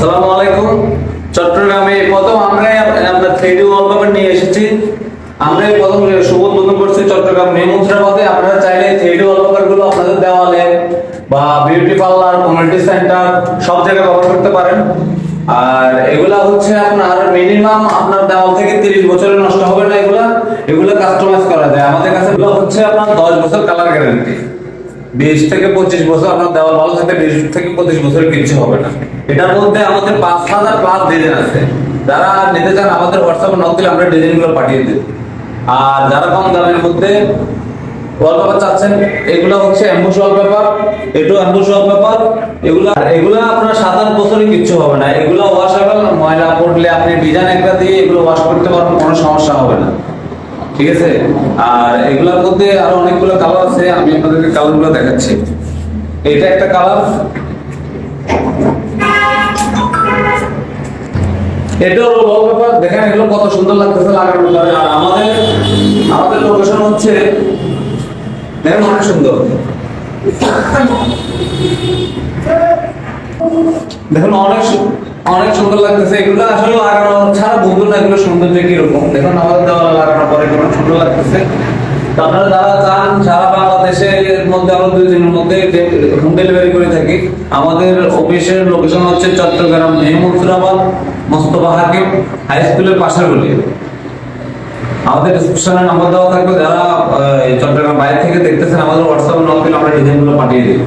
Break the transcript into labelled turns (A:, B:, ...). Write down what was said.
A: আসসালামু আলাইকুম। চট্টগ্রামে প্রথম আমরাই আমরা থ্রিডি ওয়ালপেপার নিয়ে এসেছি। আমরাই প্রথম শুভ উদ্বোধন করছি চট্টগ্রাম নিমুদ্রাবাদে আপনারা চাইলে থ্রিডি ওয়ালপেপারগুলো আপনাদের দেওয়ালে বা বিউটি পার্লার কমিউনিটি সেন্টার সব জায়গায় ব্যবহার করতে পারেন। আর এগুলা হচ্ছে আপনার মিনিমাম আপনার দেওয়াল থেকে তিরিশ বছরে নষ্ট হবে না এগুলা। এগুলা কাস্টমাইজ করা যায়। আমাদের কাছে হচ্ছে আপনার দশ বছর কালার গ্যারান্টি বিশ থেকে পঁচিশ বছর আপনার দেওয়াল ভালো থাকতে বিশ থেকে পঁচিশ বছর কিছু হবে না। এটার মধ্যে আমাদের পাঁচ হাজার প্লাস ডিজাইন আছে। যারা নিতে চান, আমাদের হোয়াটসঅ্যাপে নক দিলে আমরা ডিজাইনগুলো পাঠিয়ে দিই আর যারা কম দামের মধ্যে ওয়ালপেপার চাচ্ছেন, এগুলো হচ্ছে অ্যাম্বুশ ওয়ালপেপার এটু অ্যাম্বুশ ওয়ালপেপার এগুলো এগুলো আপনার সাত আট বছরে কিচ্ছু হবে না। এগুলো ওয়াশেবল ময়লা পড়লে আপনি ডিজাইন একটা দিয়ে এগুলো ওয়াশ করতে পারবেন, কোনো সমস্যা হবে না। ঠিক আছে? আর এগুলোর মধ্যে আরও অনেকগুলো কালার আছে, আমি আপনাদেরকে কালারগুলো দেখাচ্ছি। এটা একটা কালার দেখেন, এগুলো কত সুন্দর লাগতেছে আর আমাদের আমাদের হচ্ছে, দেখেন অনেক সুন্দর। দেখুন, অনেক অনেক সুন্দর লাগতেছে। এগুলো আসলে লাগানো ছাড়া বুঝব না এগুলো সৌন্দর্য কীরকম? দেখুন, আমাদের দেওয়ালে লাগানোর পরে এগুলো সুন্দর লাগতেছে। আপনারা যারা চান, সারা বাংলাদেশের মধ্যে আমরা দুই দিনের মধ্যে হোম ডেলিভারি করে থাকি। আমাদের অফিসের লোকেশন হচ্ছে চট্টগ্রাম মেহমুদুরাবাদ, মোস্তফা হাকিম হাই স্কুলের পাশের গলি। আমাদের ডিসক্রিপশনে নাম্বার দেওয়া থাকবে। যারা চট্টগ্রাম বাইরে থেকে দেখতেছেন, আমাদের হোয়াটসঅ্যাপ দিলে আমরা ডিজাইনগুলো পাঠিয়ে দিই।